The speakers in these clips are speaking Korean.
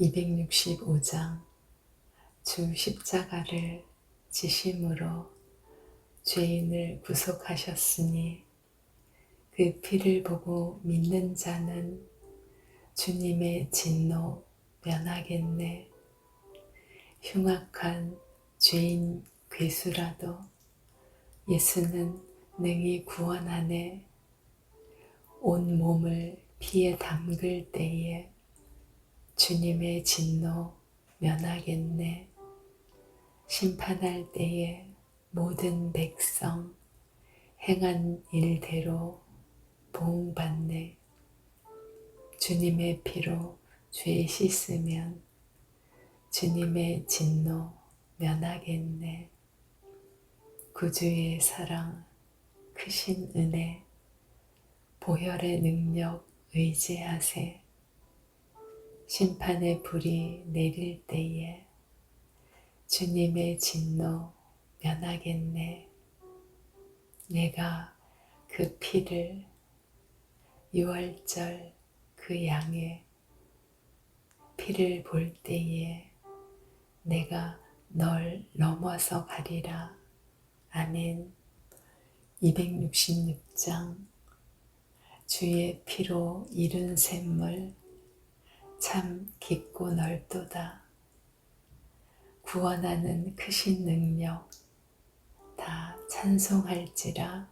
265장 주 십자가를 지심으로 죄인을 구속하셨으니 그 피를 보고 믿는 자는 주님의 진노 면하겠네. 흉악한 죄인 괴수라도 예수는 능히 구원하네. 온 몸을 피에 담글 때에 주님의 진노 면하겠네. 심판할 때에 모든 백성 행한 일대로 보응받네. 주님의 피로 죄 씻으면 주님의 진노 면하겠네. 구주의 사랑, 크신 은혜, 보혈의 능력 의지하세. 심판의 불이 내릴 때에 주님의 진노 면하겠네. 내가 그 피를 유월절 그 양의 피를 볼 때에 내가 널 넘어서 가리라. 아멘. 266장 주의 피로 이룬 샘물 참 깊고 넓도다. 구원하는 크신 능력 다 찬송할지라.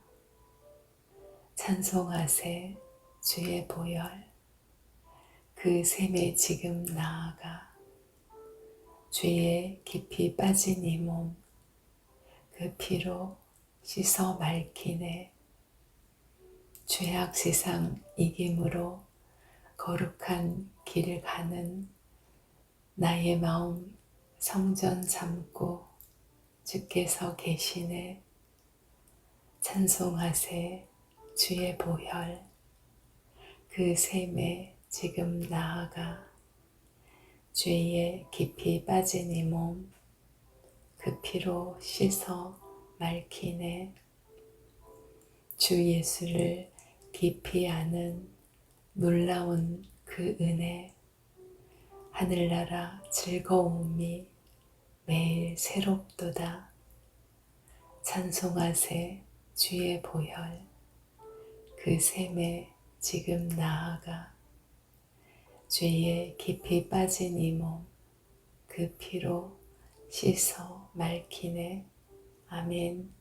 찬송하세 주의 보혈. 그 샘에 지금 나아가 죄에 깊이 빠진 이 몸 그 피로 씻어 맑히네. 죄악 세상 이김으로 거룩한 길을 가는 나의 마음 성전 삼고 주께서 계시네. 찬송하세 주의 보혈. 그 샘에 지금 나아가 죄에 깊이 빠진 이 몸 그 피로 씻어 맑히네. 주 예수를 깊이 아는 놀라운 그 은혜 하늘나라 즐거움이 매일 새롭도다. 찬송하세 주의 보혈. 그 샘에 지금 나아가. 죄에 깊이 빠진 이 몸 그 피로 씻어 맑히네. 아멘